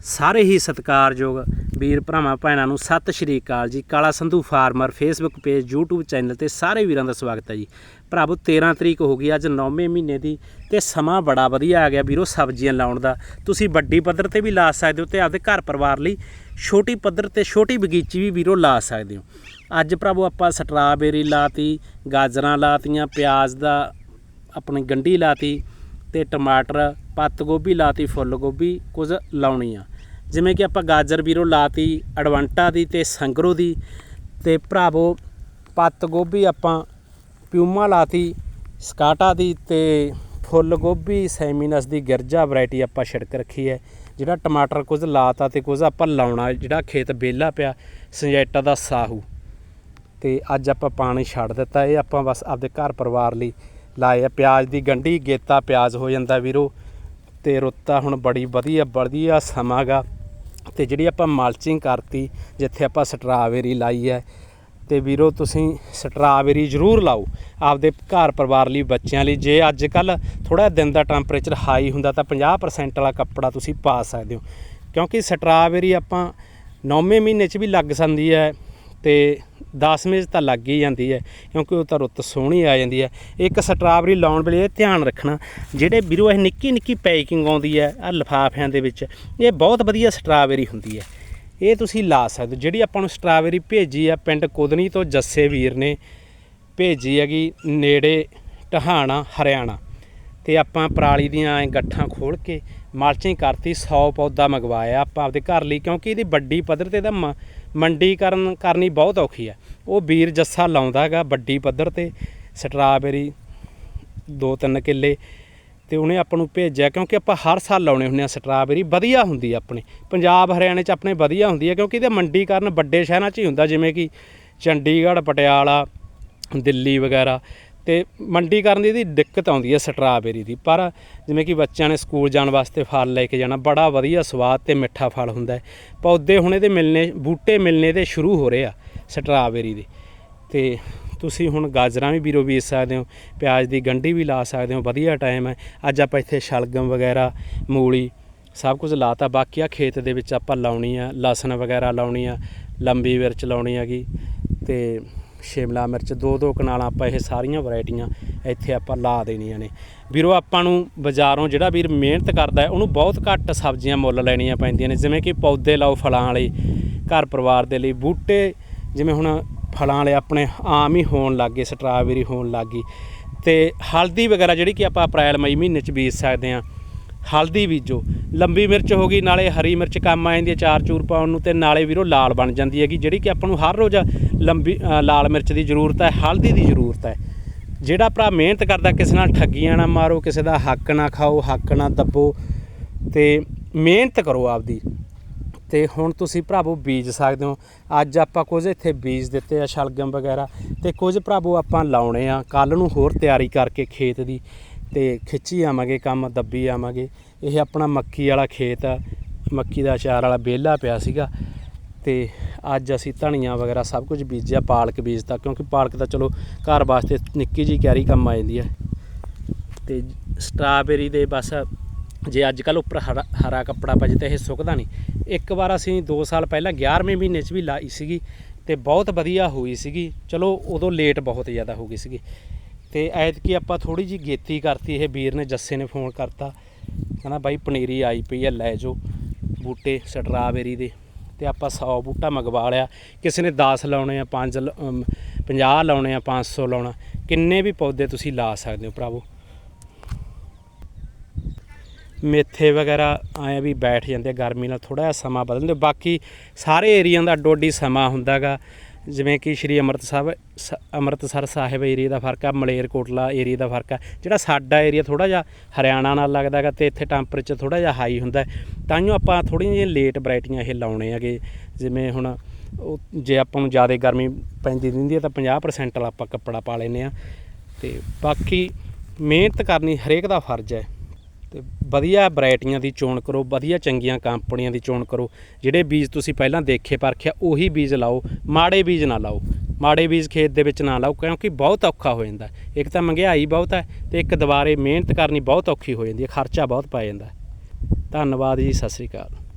ਸਾਰੇ ਹੀ ਸਤਿਕਾਰਯੋਗ ਵੀਰ ਭਰਾਵਾਂ, ਭੈਣਾਂ ਨੂੰ ਸਤਿ Shri Akal ji. Kala Sandhu farmer Facebook page YouTube channel ਤੇ ਸਾਰੇ ਵੀਰਾਂ ਦਾ ਸਵਾਗਤ ਹੈ ਜੀ। ਭਰਾਵੋ 13 ਤਰੀਕ ਹੋ ਗਈ, ਅੱਜ 9ਵੇਂ ਮਹੀਨੇ ਦੀ ਤੇ ਸਮਾਂ ਬੜਾ ਵਧੀਆ ਆ ਗਿਆ ਵੀਰੋ ਸਬਜ਼ੀਆਂ ਲਾਉਣ ਦਾ। ਤੁਸੀਂ ਵੱਡੀ ਪੱਧਰ ਤੇ ਵੀ ਲਾ ਸਕਦੇ ਹੋ ਤੇ ਆਪਦੇ ਘਰ ਪਰਿਵਾਰ ਲਈ ਛੋਟੀ ਪੱਧਰ ਤੇ ਛੋਟੀ ਬਗੀਚੀ ਵੀ ਵੀਰੋ ਲਾ ਸਕਦੇ ਹੋ। ਅੱਜ ਭਰਾਵੋ ਆਪਾਂ ਸਟਰਾਬੇਰੀ ਲਾਤੀ, ਗਾਜਰਾਂ ਲਾਤੀਆਂ, ਪਿਆਜ਼ ਦਾ ਆਪਣੀ ਗੰਢੀ ਲਾਤੀ ਤੇ ਟਮਾਟਰ, ਪੱਤ ਗੋਭੀ ਲਾਤੀ, ਫੁੱਲ ਗੋਭੀ ਕੁਝ ਲਾਉਣੀ ਆ। ਜਿਵੇਂ ਕਿ ਆਪਾਂ ਗਾਜਰ ਵੀਰੋ ਲਾਤੀ, ਅਡਵੰਟਾ ਦੀ ਤੇ ਸੰਗਰੋ ਦੀ ਤੇ ਭਰਾਵੋ ਪੱਤ ਗੋਭੀ ਆਪਾਂ ਪਿਊਮਾ ਲਾਤੀ, ਸਕਾਟਾ ਦੀ ਤੇ ਫੁੱਲ ਗੋਭੀ, ਸੈਮੀਨਸ ਦੀ ਗਿਰਜਾ ਵੈਰਾਈਟੀ ਆਪਾਂ ਛਿੜਕ ਰੱਖੀ ਹੈ। ਜਿਹੜਾ ਟਮਾਟਰ ਕੁਝ ਲਾਤਾ ਤੇ ਕੁਝ ਆਪਾਂ ਲਾਉਣਾ, ਜਿਹੜਾ ਖੇਤ ਬੇਲਾ ਪਿਆ, ਸੰਜੈਟਾ ਦਾ ਸਾਹੂ। ਤੇ ਅੱਜ ਆਪਾਂ ਪਾਣੀ ਛੱਡ ਦਿੱਤਾ, ਇਹ ਆਪਾਂ ਬਸ ਆਪਦੇ ਘਰ ਪਰਿਵਾਰ ਲਈ ਲਾਏ ਆ ਪਿਆਜ਼ ਦੀ ਗੰਢੀ, ਗੇਤਾ ਪਿਆਜ਼ ਹੋ ਜਾਂਦਾ ਵੀਰੋ। ਤੇ ਰੁੱਤਾ ਹੁਣ ਬੜੀ ਵਧੀਆ ਵਧੀਆ ਸਮਾਂ ਗਾ। ਤੇ ਜਿਹੜੀ ਆਪਾਂ ਮਲਚਿੰਗ ਕਰਤੀ, ਜਿੱਥੇ ਆਪਾਂ ਸਟਰਾਬੇਰੀ ਲਾਈ ਹੈ ਤੇ ਵੀਰੋ, ਤੁਸੀਂ ਸਟਰਾਬੇਰੀ ਜ਼ਰੂਰ ਲਾਓ। ਆਪਦੇ ਘਰ ਪਰਿਵਾਰ ਲਈ, ਬੱਚਿਆਂ ਲਈ। ਜੇ ਅੱਜ ਕੱਲ ਥੋੜਾ ਦਿਨ ਦਾ ਟੈਂਪਰੇਚਰ ਹਾਈ ਹੁੰਦਾ, ਤਾਂ 50% ਵਾਲਾ ਕੱਪੜਾ ਤੁਸੀਂ ਪਾ ਸਕਦੇ ਹੋ। ਕਿਉਂਕਿ ਸਟਰਾਬੇਰੀ ਆਪਾਂ 9ਵੇਂ ਮਹੀਨੇ 'ਚ ਵੀ ਲੱਗ ਸਕਦੀ ਹੈ ਤੇ 10ਵੇਂ ਤਾਂ ਲੱਗ ਹੀ ਜਾਂਦੀ ਹੈ, ਕਿਉਂਕਿ ਉਹ ਤਾਂ ਰੁੱਤ ਸੋਹਣੀ ਆ ਜਾਂਦੀ ਹੈ। ਇੱਕ ਸਟਰਾਬੇਰੀ ਲਾਉਣ ਵੇਲੇ ਇਹ ਧਿਆਨ ਰੱਖਣਾ, ਜਿਹੜੇ ਵੀਰੋ ਇਹ ਨਿੱਕੀ ਨਿੱਕੀ ਪੈਕਿੰਗ ਆਉਂਦੀ ਹੈ ਆ ਲਿਫਾਫਿਆਂ ਦੇ ਵਿੱਚ, ਇਹ ਬਹੁਤ ਵਧੀਆ ਸਟਰਾਬੇਰੀ ਹੁੰਦੀ ਹੈ। ਇਹ ਤੁਸੀਂ ਲਾ ਸਕਦੇ ਜਿਹੜੀ ਆਪਾਂ ਨੂੰ ਸਟਰਾਬੇਰੀ ਭੇਜੀ ਆ, ਪਿੰਡ ਕੁਦਨੀ ਤੋਂ ਜੱਸੇ ਵੀਰ ਨੇ ਭੇਜੀ ਹੈਗੀ, ਨੇੜੇ ਟਹਾਣਾ, ਹਰਿਆਣਾ। ਤੇ ਆਪਾਂ ਪਰਾਲੀ ਦੀਆਂ ਗੱਠਾਂ ਖੋਲ ਕੇ ਮਾਲਚਿੰਗ ਕਰਤੀ 100 ਪੌਦਾ ਮੰਗਵਾਇਆ ਆਪਾਂ ਆਪਦੇ ਘਰ ਲਈ, ਕਿਉਂਕਿ ਇਹਦੀ ਵੱਡੀ ਪੱਧਰ ਤੇ ਤਾਂ ਮ- ਮੰਡੀਕਰਨ ਕਰਨੀ ਬਹੁਤ ਔਖੀ ਹੈ ਉਹ ਵੀਰ ਜੱਸਾ ਲਾਉਂਦਾ ਹੈਗਾ ਵੱਡੀ ਪੱਧਰ ਤੇ, ਸਟਰਾਬੇਰੀ 2-3 ਕਿੱਲੇ ਤੇ ਉਹਨੇ ਆਪਾਂ ਨੂੰ ਭੇਜਿਆ ਕਿਉਂਕਿ ਆਪਾਂ ਹਰ ਸਾਲ ਲਾਉਣੇ ਹੁੰਦੇ ਆ ਸਟਰਾਬੇਰੀ, ਵਧੀਆ ਹੁੰਦੀ ਆ ਆਪਣੇ। ਪੰਜਾਬ, ਹਰਿਆਣੇ 'ਚ ਆਪਣੇ ਵਧੀਆ ਹੁੰਦੀ ਆ ਕਿਉਂਕਿ ਇਹਦੇ ਮੰਡੀਕਰਨ ਵੱਡੇ ਸ਼ਹਿਰਾਂ 'ਚ ਹੀ ਹੁੰਦਾ, ਜਿਵੇਂ ਕਿ ਚੰਡੀਗੜ੍ਹ, ਪਟਿਆਲਾ, ਦਿੱਲੀ ਵਗੈਰਾ। ਤੇ ਮੰਡੀਕਰਨ ਦੀ ਇਹਦੀ ਦਿੱਕਤ ਆਉਂਦੀ ਹੈ ਸਟਰਾਬੇਰੀ ਦੀ। ਪਰ ਜਿਵੇਂ ਕਿ ਬੱਚਿਆਂ ਨੇ ਸਕੂਲ ਜਾਣ ਵਾਸਤੇ ਫਲ ਲੈ ਕੇ ਜਾਣਾ, ਬੜਾ ਵਧੀਆ ਸਵਾਦ ਤੇ ਮਿੱਠਾ ਫਲ ਹੁੰਦਾ ਹੈ। ਪੌਦੇ ਹੁਣ ਇਹਦੇ ਮਿਲਨੇ ਬੂਟੇ ਮਿਲਨੇ ਦੇ ਸ਼ੁਰੂ ਹੋ ਰਹੇ ਆ ਸਟਰਾਬੇਰੀ ਦੇ। ਤੇ ਤੁਸੀਂ ਹੁਣ ਗਾਜਰਾਂ ਵੀ ਵੀਰੋ ਬੀਜ ਸਕਦੇ ਹੋ, ਪਿਆਜ਼ ਦੀ ਗੰਢੀ ਵੀ ਲਾ ਸਕਦੇ ਹੋ, ਵਧੀਆ ਟਾਈਮ ਹੈ। ਅੱਜ ਆਪਾਂ ਇੱਥੇ ਸ਼ਲਗਮ ਵਗੈਰਾ, ਮੂਲੀ ਸਭ ਕੁਝ ਲਾਤਾ। ਬਾਕੀ ਆ ਖੇਤ ਦੇ ਵਿੱਚ ਆਪਾਂ ਲਾਉਣੀ ਆ, ਲਸਣ ਵਗੈਰਾ ਲਾਉਣੀ ਆ, ਲੰਬੀ ਮਿਰਚ ਲਾਉਣੀ ਹੈਗੀ ਤੇ ਸ਼ਿਮਲਾ ਮਿਰਚ ਦੋ ਦੋ ਕਨਾਲਾਂ ਆਪਾਂ ਇਹ ਸਾਰੀਆਂ ਵੈਰਾਈਟੀਆਂ ਇੱਥੇ ਆਪਾਂ ਲਾ ਦੇਣੀਆਂ ਨੇ। ਵੀਰੋ, ਆਪਾਂ ਨੂੰ ਬਾਜ਼ਾਰੋਂ ਜਿਹੜਾ ਵੀਰ ਮਿਹਨਤ ਕਰਦਾ ਹੈ, ਉਹਨੂੰ ਬਹੁਤ ਘੱਟ ਸਬਜ਼ੀਆਂ ਮੁੱਲ ਲੈਣੀਆਂ ਪੈਂਦੀਆਂ ਨੇ। ਜਿਵੇਂ ਕਿ ਪੌਦੇ ਲਾਓ ਫਲਾਂ ਵਾਲੇ, ਘਰ ਪਰਿਵਾਰ ਦੇ ਲਈ ਬੂਟੇ, ਜਿਵੇਂ ਹੁਣ ਫਲਾਂ ਵਾਲੇ ਆਪਣੇ ਆਮ ਹੀ ਹੋਣ ਲੱਗ ਗਏ, ਸਟਰਾਬੇਰੀ ਹੋਣ ਲੱਗ ਗਈ। ਤੇ ਹਲਦੀ ਵਗੈਰਾ ਜਿਹੜੀ ਕਿ ਆਪਾਂ ਅਪ੍ਰੈਲ, ਮਈ ਮਹੀਨੇ ਚ ਬੀਜ ਸਕਦੇ ਹਾਂ ਹਲਦੀ ਬੀਜੋ। ਲੰਬੀ ਮਿਰਚ ਹੋ ਗਈ, ਨਾਲੇ ਹਰੀ ਮਿਰਚ ਕੰਮ ਆ ਜਾਂਦੀ ਹੈ, ਚਾਰ ਚੂਰ ਪਾਉਣ ਨੂੰ ਤੇ ਨਾਲੇ ਵੀਰੋ ਲਾਲ ਬਣ ਜਾਂਦੀ ਹੈਗੀ, ਜਿਹੜੀ ਕਿ ਆਪਾਂ ਨੂੰ ਹਰ ਰੋਜ਼ ਲੰਬੀ ਲਾਲ ਮਿਰਚ ਦੀ ਜ਼ਰੂਰਤ ਹੈ, ਹਲਦੀ ਦੀ ਜ਼ਰੂਰਤ ਹੈ। ਜਿਹੜਾ ਭਰਾ ਮਿਹਨਤ ਕਰਦਾ, ਕਿਸੇ ਨਾਲ ਠੱਗੀਆਂ ਨਾ ਮਾਰੋ, ਕਿਸੇ ਦਾ ਹੱਕ ਨਾ ਖਾਓ, ਹੱਕ ਨਾ ਦੱਬੋ, ਤੇ ਮਿਹਨਤ ਕਰੋ ਆਪਦੀ। ਤੇ ਹੁਣ ਤੁਸੀਂ ਭਰਾਵੋ ਬੀਜ ਸਕਦੇ ਹੋ। ਅੱਜ ਆਪਾਂ ਕੁਝ ਇੱਥੇ ਬੀਜ ਦਿੱਤੇ ਆ, ਸ਼ਲਗਮ ਵਗੈਰਾ, ਤੇ ਕੁਝ ਭਰਾਵੋ ਆਪਾਂ ਲਾਉਣੇ ਆ। ਕੱਲ ਨੂੰ ਹੋਰ ਤਿਆਰੀ ਕਰਕੇ ਖੇਤ ਦੀ। ਤੇ ਖਿੱਚੀ ਆਵਾਂਗੇ, ਕੰਮ ਦੱਬੀ ਆਵਾਂਗੇ। ਇਹ ਆਪਣਾ ਮੱਕੀ ਵਾਲਾ ਖੇਤ ਆ। ਮੱਕੀ ਦਾ ਅਚਾਰ ਵਾਲਾ ਬੇਲਾ ਪਿਆ ਸੀਗਾ ਤੇ ਅੱਜ ਅਸੀਂ ਧਨੀਆ ਵਗੈਰਾ ਸਭ ਕੁਝ ਬੀਜਿਆ, ਪਾਲਕ ਬੀਜਤਾ, ਕਿਉਂਕਿ ਪਾਲਕ ਤਾਂ ਚਲੋ ਘਰ ਵਾਸਤੇ ਨਿੱਕੀ ਜੀ ਕਿਆਰੀ ਕੰਮ ਆ ਜਾਂਦੀ ਹੈ। ਤੇ ਸਟ੍ਰਾਬੇਰੀ ਦੇ ਬਸ ਜੇ ਅੱਜ ਕੱਲ ਉੱਪਰ ਹਰਾ ਹਰਾ ਕੱਪੜਾ ਪਾ ਜੇ ਤਾਂ ਇਹ ਸੁੱਕਦਾ ਨਹੀਂ। ਇੱਕ ਵਾਰ ਅਸੀਂ 2 ਸਾਲ ਪਹਿਲਾਂ 11ਵੇਂ ਮਹੀਨੇ 'ਚ ਵੀ ਲਾਈ ਸੀਗੀ ਤੇ ਬਹੁਤ ਵਧੀਆ ਹੋਈ ਸੀਗੀ। ਚਲੋ ਉਦੋਂ ਲੇਟ ਬਹੁਤ ਜ਼ਿਆਦਾ ਹੋ ਗਈ ਸੀਗੀ। ਤੇ ਐਤਕੀ ਆਪਾਂ ਥੋੜੀ ਜੀ ਗੇਤੀ ਕਰਤੀ, ਇਹ ਵੀਰ ਨੇ ਜੱਸੇ ਨੇ ਫੋਨ ਕਰਤਾ। ਕਹਿੰਦਾ ਬਾਈ ਪਨੀਰੀ ਆਈ ਪਈ ਆ, ਲੈ ਜਾਓ ਬੂਟੇ ਸਟਰਾਬੇਰੀ ਦੇ। ਤੇ ਆਪਾਂ 100 ਬੂਟਾ ਮੰਗਵਾ ਲਿਆ। ਕਿਸੇ ਨੇ 10 ਲਾਉਣੇ ਆ 5 50 ਲਾਉਣੇ ਆ 500 ਲਾਉਣਾ। ਕਿੰਨੇ ਵੀ ਪੌਦੇ ਤੁਸੀਂ ਲਾ ਸਕਦੇ ਹੋ ਭਰਾਵੋ? ਮੇਥੇ ਵਗੈਰਾ ਆਏ ਵੀ ਬੈਠ ਜਾਂਦੇ ਗਰਮੀ ਨਾਲ ਥੋੜਾ ਜਿਹਾ ਸਮਾਂ ਬਦਲਦੇ ਬਾਕੀ ਸਾਰੇ ਏਰੀਆ ਦਾ ਡੋਡੀ ਸਮਾਂ ਹੁੰਦਾਗਾ। ਜਿਵੇਂ ਕਿ ਸ਼੍ਰੀ ਅੰਮ੍ਰਿਤਸਰ ਸ- ਅੰਮ੍ਰਿਤਸਰ ਸਾਹਿਬ ਏਰੀਆ ਦਾ ਫ਼ਰਕ ਆ, ਮਲੇਰਕੋਟਲਾ ਏਰੀਆ ਦਾ ਫ਼ਰਕ ਆ। ਜਿਹੜਾ ਸਾਡਾ ਏਰੀਆ ਥੋੜਾ ਜਿਹਾ ਹਰਿਆਣਾ ਨਾਲ ਲੱਗਦਾ ਗਾ ਤੇ ਇੱਥੇ ਟੈਂਪਰੇਚਰ ਥੋੜਾ ਜਿਹਾ ਹਾਈ ਹੁੰਦਾ ਤਾਂਹੀਓ ਆਪਾਂ ਥੋੜ੍ਹੀਆਂ ਜਿਹੀਆਂ ਲੇਟ ਵੈਰਾਈਟੀਆਂ ਇਹ ਲਾਉਣੇ ਹੈਗੇ। ਜਿਵੇਂ ਹੁਣ ਉਹ, ਜੇ ਆਪਾਂ ਨੂੰ ਜ਼ਿਆਦਾ ਗਰਮੀ ਪੈਂਦੀ ਰਹਿੰਦੀ ਹੈ ਤਾਂ 50% ਵਾਲਾ ਆਪਾਂ ਕੱਪੜਾ ਪਾ ਲੈਨੇ ਆ ਤੇ ਬਾਕੀ ਮਿਹਨਤ ਕਰਨੀ ਹਰੇਕ ਦਾ ਫਰਜ਼ ਹੈ। ਤੇ ਵਧੀਆ ਵੈਰਾਈਟੀਆਂ ਦੀ ਚੋਣ ਕਰੋ, ਵਧੀਆ ਚੰਗੀਆਂ ਕੰਪਨੀਆਂ ਦੀ ਚੋਣ ਕਰੋ। ਜਿਹੜੇ ਬੀਜ ਤੁਸੀਂ ਪਹਿਲਾਂ ਦੇਖੇ, ਪਰਖਿਆ, ਉਹੀ ਬੀਜ ਲਾਓ। ਮਾੜੇ ਬੀਜ ਨਾ ਲਾਓ। ਮਾੜੇ ਬੀਜ ਖੇਤ ਦੇ ਵਿੱਚ ਨਾ ਲਾਓ, ਕਿਉਂਕਿ ਬਹੁਤ ਔਖਾ ਹੋ ਜਾਂਦਾ। ਇੱਕ ਤਾਂ ਮਹਿੰਗਾਈ ਬਹੁਤ ਹੈ ਤੇ ਇੱਕ ਦੁਬਾਰੇ ਮਿਹਨਤ ਕਰਨੀ ਬਹੁਤ ਔਖੀ ਹੋ ਜਾਂਦੀ ਹੈ, ਖਰਚਾ ਬਹੁਤ ਪੈ ਜਾਂਦਾ ਧੰਨਵਾਦ ਜੀ, ਸਤਿ ਸ੍ਰੀ ਅਕਾਲ।